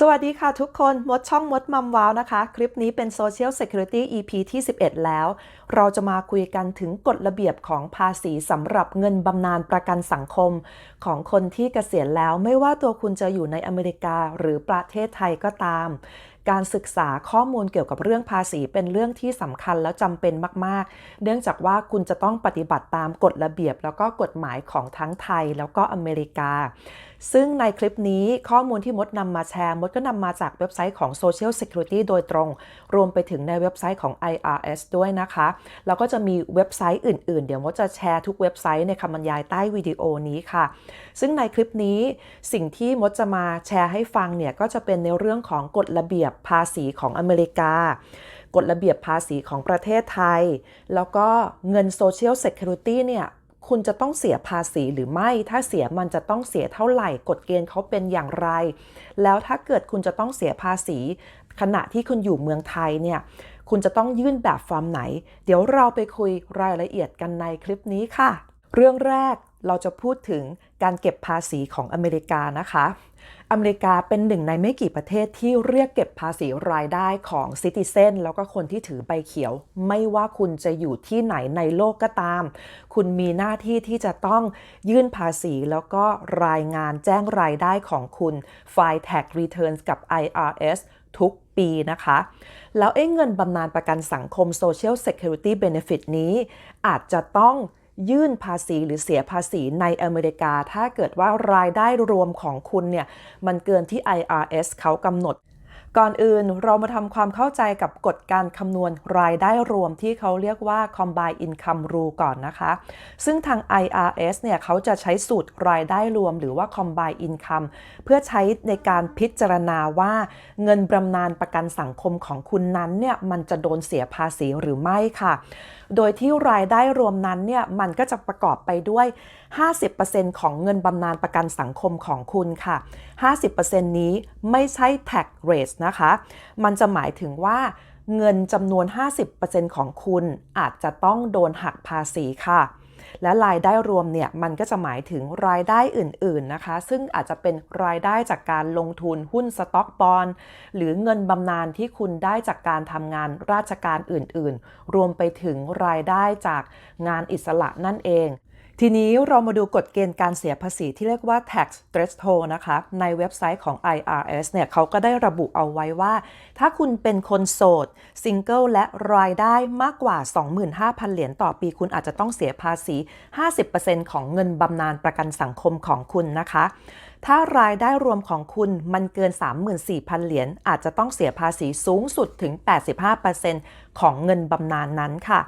สวัสดีค่ะทุกคนมดช่องมดมัมว้าวนะคะ คลิปนี้เป็น Social Security EP ที่ 11 แล้ว เราจะมาคุยกันถึงกฎระเบียบของภาษีสำหรับเงินบำนาญประกันสังคม ของคนที่เกษียณแล้วไม่ว่าตัวคุณจะอยู่ในอเมริกาหรือประเทศไทยก็ตาม การศึกษาข้อมูลเกี่ยวกับเรื่องภาษีเป็นเรื่องที่สำคัญแล้วจำเป็นมาก ๆ เนื่องจากว่าคุณจะต้องปฏิบัติตามกฎระเบียบ แล้วก็กฎหมายของทั้งไทยแล้วก็อเมริกา ซึ่งในคลิปนี้ข้อมูลที่มดนำมาแชร์ มดก็นำมาจากเว็บไซต์ของ Social Security โดยตรง รวมไปถึงในเว็บไซต์ของ IRS ด้วยนะคะ แล้วก็จะมีเว็บไซต์อื่น ๆ เดี๋ยวมดจะแชร์ทุกเว็บไซต์ในคำบรรยายใต้วิดีโอนี้ค่ะ ซึ่งในคลิปนี้สิ่งที่มดจะมาแชร์ให้ฟังเนี่ย ก็จะเป็นในเรื่องของกฎระเบียบภาษีของอเมริกากฎระเบียบภาษีของประเทศไทย แล้วก็เงิน Social Security เนี่ย คุณจะต้องเสียภาษีหรือไม่ ถ้าเสียมันจะต้องเสียเท่าไหร่ กฎเกณฑ์เขาเป็นอย่างไร แล้วถ้าเกิดคุณจะต้องเสียภาษี ขณะที่คุณอยู่เมืองไทยเนี่ย คุณจะต้องยื่นแบบฟอร์มไหน เดี๋ยวเราไปคุยรายละเอียดกันในคลิปนี้ค่ะ เรื่องแรกเราจะพูดถึงการเก็บภาษีของอเมริกานะคะ อเมริกาเป็นหนึ่งในไม่กี่ประเทศที่เรียกเก็บภาษีรายได้ของซิติเซนแล้วก็คนที่ถือใบเขียว ไม่ว่าคุณจะอยู่ที่ไหนในโลกก็ตาม คุณมีหน้าที่ที่จะต้องยื่นภาษีแล้วก็รายงานแจ้งรายได้ของคุณ File Tax Returns กับ IRS ทุกปีนะคะ แล้วเอ้เงินบำนาญประกันสังคม Social Security Benefit นี้อาจจะต้อง ยื่นภาษีหรือเสียภาษีในอเมริกา ถ้าเกิดว่ารายได้รวมของคุณเนี่ย มันเกินที่ IRS เขากำหนด ก่อนอื่นเรามาทำความเข้าใจกับกฎการคำนวณรายได้รวมที่เขาเรียกว่า Combined Income Rule ก่อนนะคะ ซึ่งทาง IRS เนี่ยเขาจะใช้สูตรรายได้รวมหรือว่า Combined Income เพื่อใช้ในการพิจารณาว่าเงินบำนาญประกันสังคมของคุณนั้นเนี่ยมันจะโดนเสียภาษีหรือไม่ค่ะโดยที่รายได้รวมนั้นเนี่ยมันก็จะประกอบไปด้วย 50%ของเงินบำนาญประกันสังคมของคุณค่ะ 50%นี้ไม่ใช่ tax rate นะคะ มันจะหมายถึงว่าเงินจำนวน 50%ของคุณอาจจะต้องโดนหักภาษีค่ะ และรายได้รวมเนี่ยมันก็จะหมายถึงรายได้อื่นๆนะคะ ซึ่งอาจจะเป็นรายได้จากการลงทุนหุ้นสต็อกบอลหรือเงินบำนาญที่คุณได้จากการทำงานราชการอื่นๆ รวมไปถึงรายได้จากงานอิสระนั่นเอง ทีนี้เรามาดูกฎเกณฑ์การเสียภาษีที่เรียกว่า tax threshold นะคะ ในเว็บไซต์ของ IRS เนี่ยเขาก็ได้ระบุเอาไว้ว่า ถ้าคุณเป็นคนโสด ซิงเกิลและรายได้มากกว่า 25,000 เหรียญต่อปี คุณอาจจะต้องเสียภาษี 50%ของเงินบำนาญประกันสังคมของคุณนะคะ ถ้ารายได้รวมของคุณมันเกิน 34,000 เหรียญอาจจะต้องเสียภาษีสูงสุดถึง 85%ของเงินบำนาญนนั้นค่ะ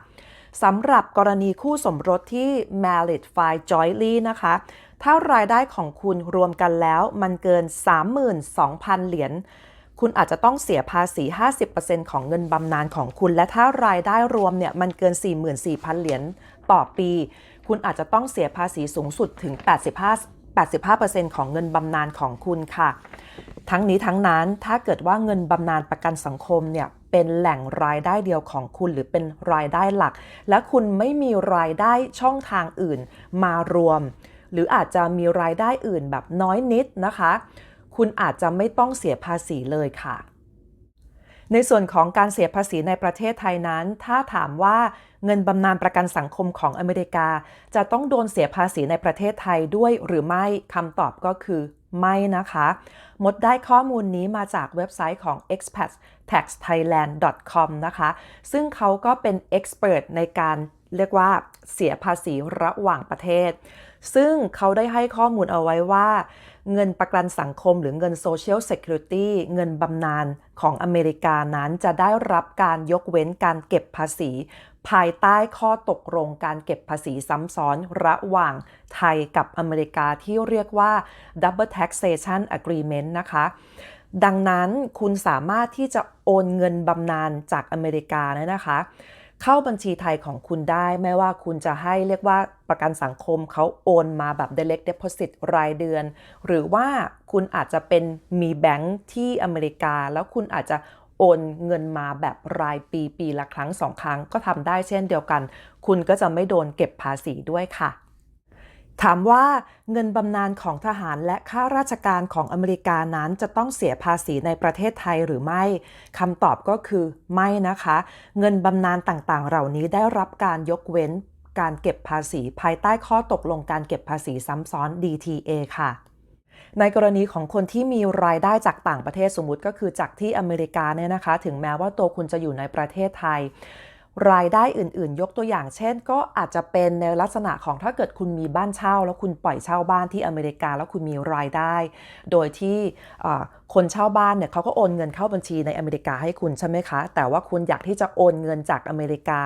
สำหรับกรณีคู่สมรสที่ married file jointly นะคะ ถ้ารายได้ของคุณรวมกันแล้วมันเกิน 32,000 เหรียญคุณอาจจะต้องเสียภาษี 50%ของเงินบำนาญของคุณ และถ้ารายได้รวมเนี่ยมันเกิน 44,000 เหรียญต่อปี คุณอาจจะต้องเสียภาษีสูงสุดถึง 85 85%ของเงินบำนาญของคุณค่ะ ทั้งนี้ทั้งนั้นถ้าเกิดว่าเงินบำนาญประกันสังคมเนี่ย เป็นแหล่งรายได้เดียวของคุณหรือเป็นรายได้หลัก และคุณไม่มีรายได้ช่องทางอื่นมารวม หรืออาจจะมีรายได้อื่นแบบน้อยนิดนะคะ คุณอาจจะไม่ต้องเสียภาษีเลยค่ะ ในส่วนของการเสียภาษีในประเทศไทยนั้น ถ้าถามว่าเงินบำนาญประกันสังคมของอเมริกา จะต้องโดนเสียภาษีในประเทศไทยด้วยหรือไม่คำตอบก็คือไม่นะคะ มดได้ข้อมูลนี้มาจากเว็บไซต์ของ expats taxthailand.com นะคะ ซึ่งเขาก็เป็นเอ็กซ์เพรสในการเรียกว่าเสียภาษีระหว่างประเทศ ซึ่งเขาได้ให้ข้อมูลเอาไว้ว่า เงินประกันสังคมหรือเงิน Social Security เงินบำนาญของอเมริกานั้นจะได้รับการยกเว้นการเก็บภาษี ภายใต้ข้อตกลงการเก็บภาษีซ้ำซ้อนระหว่างไทยกับอเมริกาที่เรียกว่า Double Taxation Agreement นะคะ ดังนั้นคุณสามารถที่จะโอนเงินบำนาญจากอเมริกาเนี่ยนะคะ เข้าบัญชีไทยของคุณได้ไม่ว่าคุณจะให้เรียกว่าประกันสังคมเขาโอนมาแบบ direct deposit รายเดือน หรือว่าคุณอาจจะเป็นมีแบงค์ที่อเมริกา แล้วคุณอาจจะโอนเงินมาแบบรายปีปีละครั้งสองครั้งก็ทำได้เช่นเดียวกัน คุณก็จะไม่โดนเก็บภาษีด้วยค่ะ ถามว่าเงินบำนาญของทหารและข้าราชการของอเมริกานั้นจะต้องเสียภาษีในประเทศไทยหรือไม่คำตอบก็คือไม่นะคะ เงินบำนาญต่างๆ เหล่านี้ได้รับการยกเว้นการเก็บภาษีภายใต้ข้อตกลงการเก็บภาษีซ้ำซ้อน DTA ค่ะ ในกรณีของคนที่มีรายได้จากต่างประเทศสมมุติก็คือจากที่อเมริกาเนี่ยนะคะ ถึงแม้ว่าตัวคุณจะอยู่ในประเทศไทย รายได้อื่นๆ ยกตัวอย่างเช่น ก็อาจจะเป็นในลักษณะของถ้าเกิดคุณมีบ้านเช่า แล้วคุณปล่อยเช่าบ้านที่อเมริกา แล้วคุณมีรายได้ โดยที่คนเช่าบ้านเนี่ยเขาก็โอนเงินเข้าบัญชีในอเมริกาให้คุณใช่ไหมคะ แต่ว่าคุณอยากที่จะโอนเงินจากอเมริกา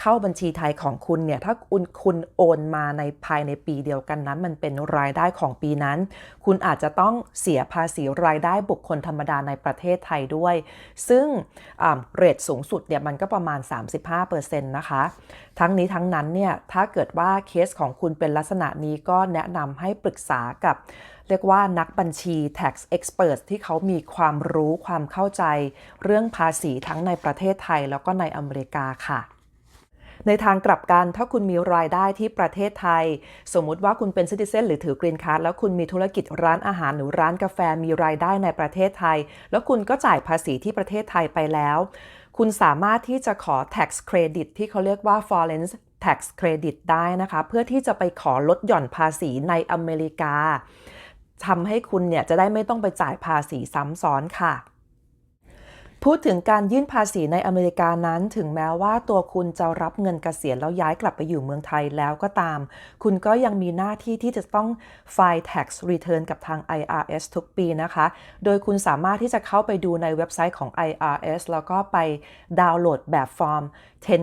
เข้าบัญชีไทยของคุณเนี่ยถ้าคุณคุณโอนมาในภายในปีเดียวกันนั้น มันเป็นรายได้ของปีนั้น คุณอาจจะต้องเสียภาษีรายได้บุคคลธรรมดาในประเทศไทยด้วย ซึ่งเรทสูงสุดเนี่ยมันก็ประมาณ 35%นะคะ ทั้งนี้ทั้งนั้นเนี่ยถ้าเกิดว่าเคสของคุณเป็นลักษณะนี้ก็แนะนำให้ปรึกษากับเรียกว่านักบัญชี tax expert ที่เขามีความรู้ความเข้าใจ เรื่องภาษีทั้งในประเทศไทยแล้วก็ในอเมริกาค่ะ ในทางกลับกันถ้าคุณมีรายได้ที่ประเทศไทย สมมุติว่าคุณเป็นซิติเซนหรือถือกรีนคาร์ดแล้วคุณมีธุรกิจร้านอาหารหรือร้านกาแฟมีรายได้ในประเทศไทย แล้วคุณก็จ่ายภาษีที่ประเทศไทยไปแล้ว คุณสามารถที่จะขอ tax credit ที่เขาเรียกว่า foreign tax credit ได้นะคะ เพื่อที่จะไปขอลดหย่อนภาษีในอเมริกาทำให้คุณเนี่ยจะได้ไม่ต้องไปจ่ายภาษีซ้ำซ้อนค่ะ พูดถึงการยื่นภาษีในอเมริกานั้น ถึงแม้ว่าตัวคุณจะรับเงินเกษียณแล้วย้ายกลับไปอยู่เมืองไทยแล้วก็ตาม คุณก็ยังมีหน้าที่ที่จะต้อง file tax return กับทาง IRS ทุกปีนะคะ โดยคุณสามารถที่จะเข้าไปดูในเว็บไซต์ของ IRS แล้วก็ไปดาวน์โหลดแบบฟอร์ม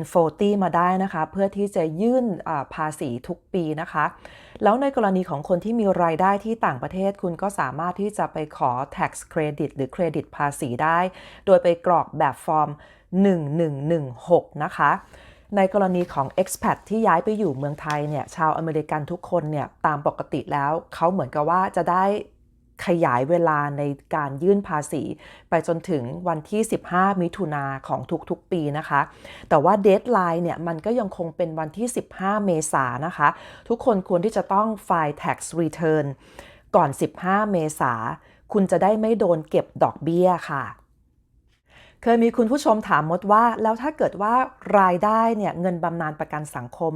1040 มาได้นะคะ เพื่อที่จะยื่นภาษีทุกปีนะคะ แล้วในกรณีของคนที่มีรายได้ที่ต่างประเทศคุณก็สามารถที่จะไปขอ tax credit หรือเครดิตภาษีได้ โดยไปกรอกแบบฟอร์ม 1116 นะคะในกรณีของ expat ที่ย้ายไปอยู่เมืองไทยเนี่ยชาวอเมริกันทุกคนเนี่ยตามปกติแล้วเขาเหมือนกับว่าจะได้ ขยายเวลาในการยื่นภาษี ไปจนถึงวันที่ 15 มิถุนาของทุกๆ ปีนะคะ แต่ว่าเดทไลน์เนี่ยมันก็ยังคงเป็นวันที่ 15 เมษายนนะคะ ทุกคนควรที่จะต้องไฟล์ tax return ก่อน 15 เมษาคุณจะได้ไม่โดนเก็บดอกเบี้ยค่ะ เคยมีคุณผู้ชมถามมดว่า แล้วถ้าเกิดว่ารายได้เนี่ยเงินบำนาญประกันสังคม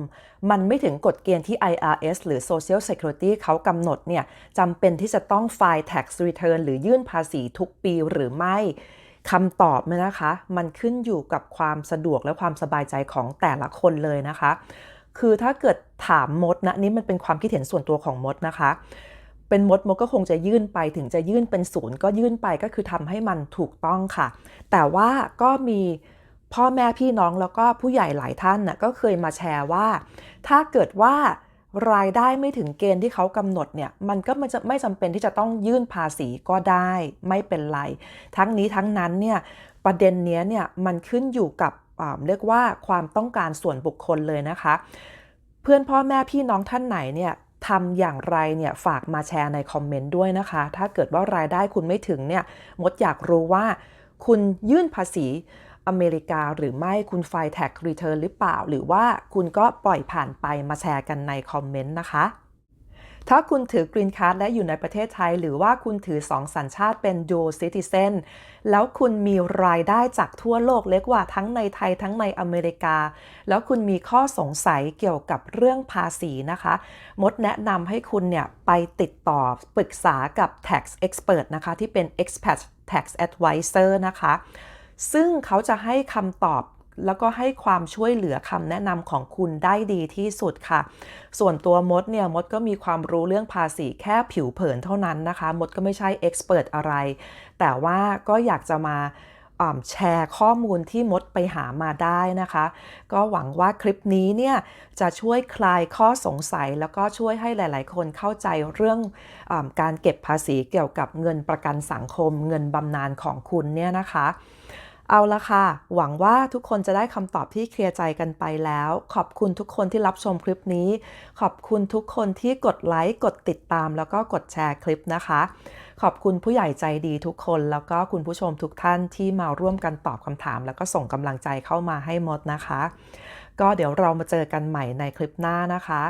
มันไม่ถึงกฎเกณฑ์ที่ IRS หรือ Social Security เขากำหนดเนี่ยจำเป็นที่จะต้องไฟล์ tax return หรือยื่นภาษีทุกปีหรือไม่คำตอบเนี่ยนะคะ มันขึ้นอยู่กับความสะดวกและความสบายใจของแต่ละคนเลยนะคะ คือถ้าเกิดถามมดนะนี่มันเป็นความคิดเห็นส่วนตัวของมดนะคะ เป็นมดมดก็คงจะยื่นไปถึงจะยื่นเป็นศูนย์ก็ยื่นไปก็คือทำให้มันถูกต้องค่ะ แต่ว่าก็มีพ่อแม่พี่น้องแล้วก็ผู้ใหญ่หลายท่านน่ะก็เคยมาแชร์ว่า ถ้าเกิดว่ารายได้ไม่ถึงเกณฑ์ที่เขากำหนดเนี่ยมันก็ไม่จะไม่จำเป็นที่จะต้องยื่นภาษีก็ได้ไม่เป็นไร ทั้งนี้ทั้งนั้นเนี่ยประเด็นนี้เนี่ยมันขึ้นอยู่กับเรียกว่าความต้องการส่วนบุคคลเลยนะคะ เพื่อนพ่อแม่พี่น้องท่านไหนเนี่ย ทำอย่างไรเนี่ยฝากมาแชร์ในคอมเมนต์ด้วยนะคะ ถ้าเกิดว่ารายได้คุณไม่ถึงเนี่ยมดอยากรู้ว่า คุณยื่นภาษีอเมริกาหรือไม่คุณไฟแท็กรีเทิร์นหรือเปล่า หรือว่าคุณก็ปล่อยผ่านไปมาแชร์กันในคอมเมนต์นะคะ ถ้าคุณถือกรีนการ์ดและอยู่ในประเทศไทย หรือว่าคุณถือสองสัญชาติเป็น dual citizen แล้วคุณมีรายได้จากทั่วโลกเล็กว่าทั้งในไทยทั้งในอเมริกา แล้วคุณมีข้อสงสัยเกี่ยวกับเรื่องภาษีนะคะ มดแนะนำให้คุณเนี่ยไปติดต่อปรึกษากับ tax expert นะคะ ที่เป็น expat tax advisor นะคะ ซึ่งเขาจะให้คำตอบ แล้วก็ให้ความช่วยเหลือคำแนะนำของคุณได้ดีที่สุดค่ะ ส่วนตัวมดเนี่ยมดก็มีความรู้เรื่องภาษีแค่ผิวเผินเท่านั้นนะคะ มดก็ไม่ใช่เอ็กซ์เพรสอะไร แต่ว่าก็อยากจะมาแชร์ข้อมูลที่มดไปหามาได้นะคะ ก็หวังว่าคลิปนี้เนี่ยจะช่วยคลายข้อสงสัย แล้วก็ช่วยให้หลาย ๆ คนเข้าใจเรื่องอการเก็บภาษีเกี่ยวกับเงินประกันสังคม เงินบำนาญของคุณเนี่ยนะคะ เอาละค่ะ หวังว่าทุกคนจะได้คำตอบที่เคลียร์ใจกันไปแล้ว ขอบคุณทุกคนที่รับชมคลิปนี้ ขอบคุณทุกคนที่กดไลค์ กดติดตาม แล้วก็กดแชร์คลิปนะคะ ขอบคุณผู้ใหญ่ใจดีทุกคน แล้วก็คุณผู้ชมทุกท่านที่มาร่วมกันตอบคำถาม แล้วก็ส่งกำลังใจเข้ามาให้มดนะคะ ก็เดี๋ยวเรามาเจอกันใหม่ในคลิปหน้านะคะ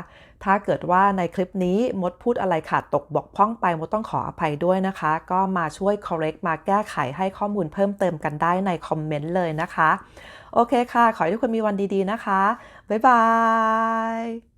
ถ้าเกิดว่าในคลิปนี้มดพูดอะไรขาดตกบกพร่องไปมดต้องขออภัยด้วยนะคะ ก็มาช่วย correct มาแก้ไขให้ข้อมูลเพิ่มเติมกันได้ในคอมเมนต์เลยนะคะ โอเคค่ะ ขอให้ทุกคนมีวันดีๆนะคะ บ๊ายบาย